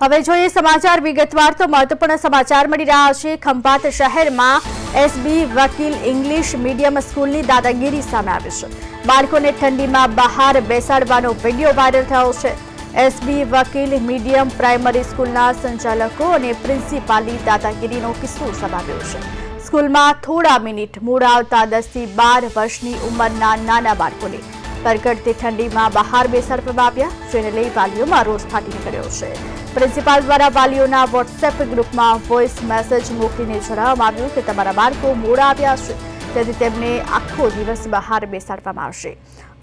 હવે જોઈએ સમાચાર વિગતવાર તો મહત્વપૂર્ણ સમાચાર મળી રહ્યા છે. ખંભાત શહેરમાં એસબી વકીલ ઇંગ્લિશ મીડિયમ સ્કૂલની દાદાગીરી સામે આવી છે. બાળકોને ઠંડીમાં બહાર બેસાડવાનો વીડિયો વાયરલ થયો છે. એસબી વકીલ મીડિયમ પ્રાઇમરી સ્કૂલના સંચાલકો અને પ્રિન્સિપાલની દાદાગીરીનો કિસ્સો સમાવ્યો છે. સ્કૂલમાં થોડા મિનિટ મૂળ આવતા દસથી બાર વર્ષની ઉંમરના નાના બાળકોને કડકડતી ઠંડીમાં બહાર બેસાડવામાં આવ્યા, જેને લઈ વાલીઓમાં રોષ ફાટી નીકળ્યો છે. પ્રિન્સિપાલ દ્વારા વાલીઓના વોટ્સએપ ગ્રુપમાં વોઇસ મેસેજ મોકલીને જણાવવામાં આવ્યું કે તમારા બાળકો મોડા આવ્યા છે, તેથી તેમને આખો દિવસ બહાર બેસાડવામાં આવશે.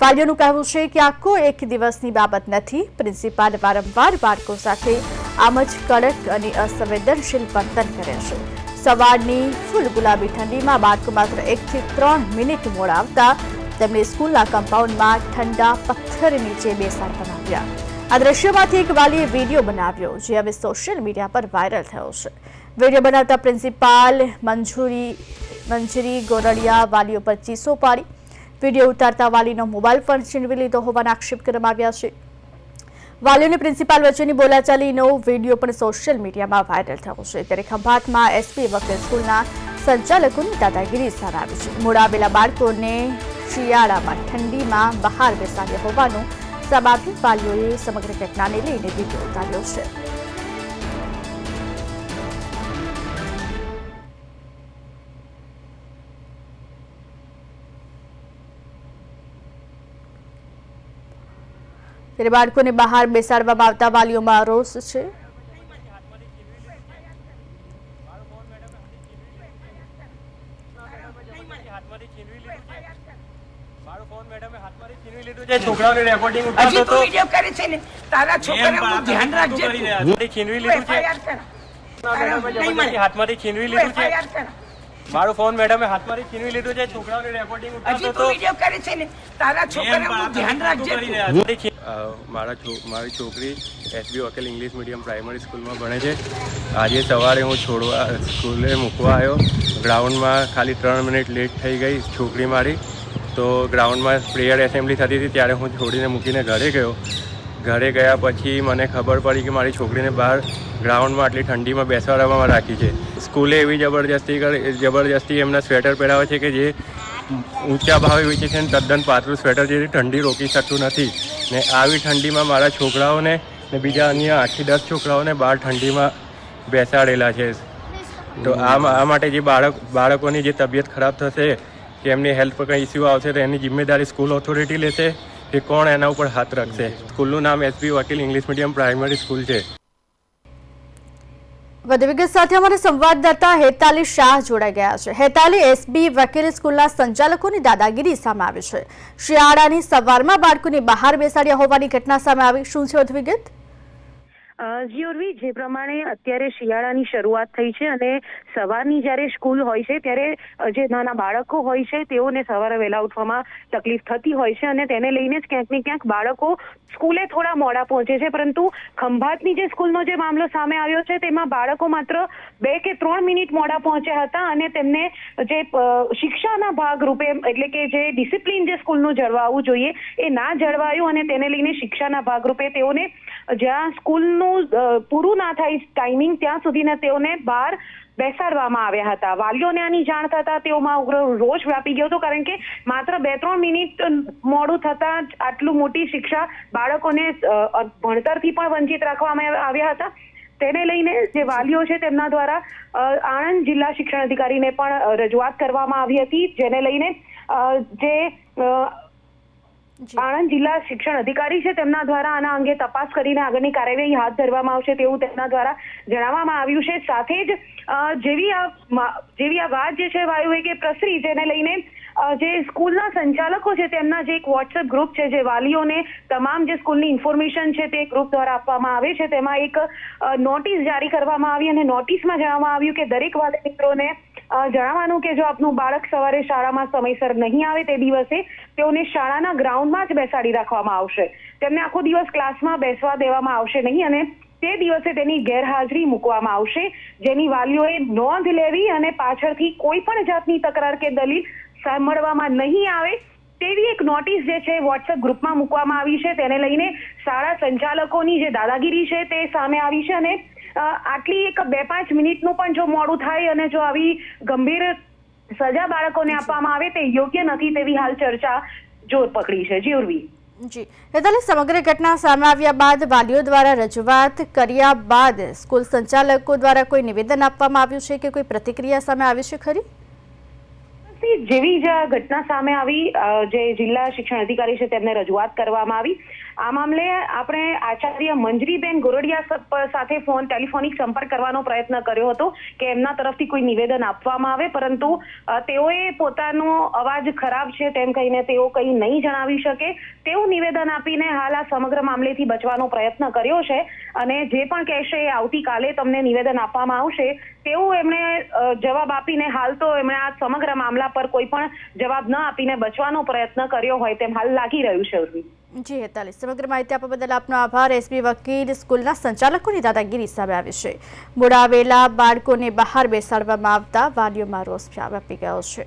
વાલીઓનું કહેવું છે કે આખો એક દિવસની બાબત નથી, પ્રિન્સિપાલ વારંવાર બાળકો સાથે આમ જ કડક અને અસંવેદનશીલ વર્તન કરે છે. સવારની ફૂલ ગુલાબી ઠંડીમાં બાળકો માત્ર એકથી ત્રણ મિનિટ મોડા આવતા તેમને સ્કૂલના કમ્પાઉન્ડમાં ઠંડા પથ્થર નીચે બેસાડ બનાવ્યા આ દ્રશ્યમાંથી એક વાલીએ વીડિયો બનાવ્યો, જે હવે સોશિયલ મીડિયા પર વાયરલ થયો છે. વીડિયો બનાવતા પ્રિન્સિપાલ મંજુરી, મંજરી ગોરડિયા વાલીઓ પર ચીસો પાડી. વીડિયો ઉતારતા વાલીનો મોબાઈલ પણ છીનવી લીધો હોવાના આક્ષેપ કરવામાં આવ્યા છે. વાલીઓને પ્રિન્સિપાલ વચ્ચેની બોલાચાલીનો વીડિયો પણ સોશિયલ મીડિયામાં વાયરલ થયો છે. ત્યારે ખંભાતમાં એસપી વકીલ સ્કૂલના સંચાલકોની દાદાગીરી સામે આવી છે. મોડા આવેલા બાળકોને શિયાળામાં ઠંડીમાં બહાર બેસાડ્યા હોવાનું સમાવ્યું વાલીઓએ સમગ્ર ઘટનાને લઈને વીડિયો ઉતાર્યો છે. ત્યારે બાળકોને બહાર બેસાડવામાં આવતા વાલીઓમાં રોષ છે હાથમાંથી છીનવી લીધું છે. મારો ફોન મેડમે હાથમાંથી છીનવી લીધું છે છોકરાઓને રેકોર્ડિંગ હજી ઉતારતો તું હતો વીડિયો કરે છે ને તારા એમ છોકરાનું ધ્યાન રાખજે કરી તું. રહ્યા. હાથમાંથી છીનવી લીધું છે FIR કર. તારા મેડમે નહીં જબરદસ્તી મળે. હાથમાંથી છીનવી તું લીધું છે FIR કર. મારો ફોન મેડમે હાથમાંથી છીનવી લીધું છે છોકરાઓને રેકોર્ડિંગ ઉતારતો હજી હતો તું વીડિયો કરે છે ને તારા એમ છોકરાનું ધ્યાન રાખજે કરી તું. રહ્યા. હાથમાંથી છીન- અ, મારા છો મારી છોકરી એસબી વકીલ ઇંગ્લિશ મીડિયમ પ્રાઇમરી સ્કૂલમાં ભણે છે આજે સવારે હું છોડવા સ્કૂલે મૂકવા આવ્યો ગ્રાઉન્ડમાં ખાલી ત્રણ મિનિટ લેટ થઈ ગઈ છોકરી મારી તો ગ્રાઉન્ડમાં પ્રેયર એસેમ્બલી થતી હતી ત્યારે હું છોડીને મૂકીને ઘરે ગયો. ઘરે ગયા પછી મને ખબર પડી કે મારી છોકરીને બહાર ગ્રાઉન્ડમાં આટલી ઠંડીમાં બેસાડવામાં રાખી છે. સ્કૂલે એવી જબરજસ્તી કરી, જબરજસ્તી એમના સ્વેટર પહેરાવે છે કે જે ઊંચા ભાવે વેચે છે ને તદ્દન પાતળું સ્વેટર જેથી ઠંડી રોકી શકતું નથી. ને આવી ઠંડીમાં મારા છોકરાઓને ને બીજા અન્ય આઠથી દસ છોકરાઓને બહાર ઠંડીમાં બેસાડેલા છે. તો આ આ માટે જે બાળક, બાળકોની જે તબિયત ખરાબ થશે કે એમની હેલ્થ પર કંઈ ઇસ્યુ આવશે તો એની જિમ્મેદારી સ્કૂલ ઓથોરિટી લેશે કે કોણ એના ઉપર હાથ રાખશે. સ્કૂલનું નામ એસબી વકીલ ઇંગ્લિશ મીડિયમ પ્રાઇમરી સ્કૂલ છે. વધુ વિગત સાથે અમારા સંવાદદાતા હેતાલી શાહ જોડાઈ ગયા છે. હેતાલી એસબી વકીલ સ્કૂલના સંચાલકોની દાદાગીરી સામે આવી છે. શિયાળાની સવારમાં બાળકોને બહાર બેસાડ્યા હોવાની ઘટના સામે આવી. શું છે વધુ વિગત? અ, જી ઉર્વી જે પ્રમાણે અત્યારે શિયાળાની શરૂઆત થઈ છે અને સવારની જ્યારે સ્કૂલ હોય છે ત્યારે જે નાના બાળકો હોય છે તેઓને સવારે વહેલા ઉઠવામાં તકલીફ થતી હોય છે અને તેને લઈને જ ક્યાંક ને ક્યાંક બાળકો સ્કૂલે થોડા મોડા પહોંચે છે પરંતુ ખંભાતની જે સ્કૂલનો જે મામલો સામે આવ્યો છે તેમાં બાળકો માત્ર બે કે ત્રણ મિનિટ મોડા પહોંચ્યા હતા અને તેમને જે શિક્ષાના ભાગ રૂપે એટલે કે જે ડિસિપ્લિન જે સ્કૂલનું જળવાવું જોઈએ એ ના જળવાયું અને તેને લઈને શિક્ષાના ભાગરૂપે તેઓને જ્યાં સ્કૂલનું પૂરું ના થાય ટાઈમિંગ ત્યાં સુધીને તેઓને બહાર બેસાડવામાં આવ્યા હતા વાલીઓને આની જાણ થતા તેઓમાં ઉગ્ર રોષ વ્યાપી ગયો હતો, કારણ કે માત્ર બે ત્રણ મિનિટ મોડું થતા આટલું મોટી શિક્ષા બાળકોને ભણતરથી પણ વંચિત રાખવામાં આવ્યા હતા તેને લઈને જે વાલીઓ છે તેમના દ્વારા આણંદ જિલ્લા શિક્ષણ અધિકારીને પણ રજૂઆત કરવામાં આવી હતી, જેને લઈને જી. આણંદ જિલ્લા શિક્ષણ અધિકારી છે. તેમના દ્વારા આના અંગે તપાસ કરીને આગળની કાર્યવાહી હાથ ધરવામાં આવશે તેવું તેમના દ્વારા જણાવવામાં આવ્યું છે. સાથે જ જેવી આ જેવી આ વાત જે છે વાયુએ કે પ્રસરી જેને લઈને જે સ્કૂલના સંચાલકો છે તેમના જે એક વોટ્સએપ ગ્રુપ છે જે વાલીઓને તમામ જે સ્કૂલની ઇન્ફોર્મેશન છે તે ગ્રુપ દ્વારા આપવામાં આવે છે. તેમાં એક નોટિસ જારી કરવામાં આવી અને નોટિસમાં જણાવવામાં આવ્યું કે દરેક વાલી મિત્રોને જણાવવાનું કે જો આપનું બાળક સવારે શાળામાં સમયસર નહીં આવે તે દિવસે, તેઓને શાળાના ગ્રાઉન્ડમાં જ બેસાડી રાખવામાં આવશે. તેમને આખો દિવસ ક્લાસમાં બેસવા દેવામાં આવશે નહીં અને તે દિવસે તેની ગેરહાજરી મૂકવામાં આવશે. જેની વાલીઓએ નોંધ લેવી અને પાછળથી કોઈ પણ જાતની તકરાર કે દલીલ સાંભળવામાં નહીં આવે, તેવી એક નોટિસ જે છે વોટ્સએપ ગ્રુપમાં મૂકવામાં આવી છે. તેને લઈને શાળા સંચાલકોની જે દાદાગીરી છે તે સામે આવી છે અને આટલી એક બે પાંચ મિનિટનું પણ જો મોડું થાય અને જો આવી ગંભીર સજા બાળકોને આપવામાં આવે તે યોગ્ય નથી તેવી હાલ ચર્ચા જોર પકડી છે. જીવરવી જી. હેતલ સમગ્ર ઘટના સામે આવ્યા બાદ વાલીઓ દ્વારા રજૂઆત કર્યા બાદ સ્કૂલ સંચાલકો દ્વારા કોઈ નિવેદન આપવામાં આવ્યું છે કે કોઈ પ્રતિક્રિયા સામે આવી છે ખરી? જેવી જ ઘટના સામે આવી જે જિલ્લા શિક્ષણ અધિકારી છે તેમને રજૂઆત કરવામાં આવી. આ મામલે આપણે આચાર્ય મંજરીબેન ગોરડિયા સાથે ફોન, ટેલિફોનિક સંપર્ક કરવાનો પ્રયત્ન કર્યો હતો કે એમના તરફથી કોઈ નિવેદન આપવામાં આવે, પરંતુ તેઓએ પોતાનો અવાજ ખરાબ છે તેમ કહીને તેઓ કંઈ નહીં જણાવી શકે. તેવું નિવેદન આપીને હાલ આ સમગ્ર મામલેથી બચવાનો પ્રયત્ન કર્યો છે અને જે પણ કહેશે એ આવતીકાલે તમને નિવેદન આપવામાં આવશે. તેવું એમણે જવાબ આપીને હાલ તો એમણે આ સમગ્ર મામલા પર કોઈ પણ જવાબ ન આપીને બચવાનો પ્રયત્ન કર્યો હોય તેમ હાલ લાગી રહ્યું છે ઉર્વી. જી હેતાલી સમગ્ર માહિતી આપવા બદલ આપનો આભાર. એસબી વકીલ સ્કૂલના સંચાલકોની દાદાગીરી સામે આવી છે. બોડાવેલા બાળકોને બહાર બેસાડવામાં આવતા વાલીઓમાં રોષ વ્યાપી ગયો છે.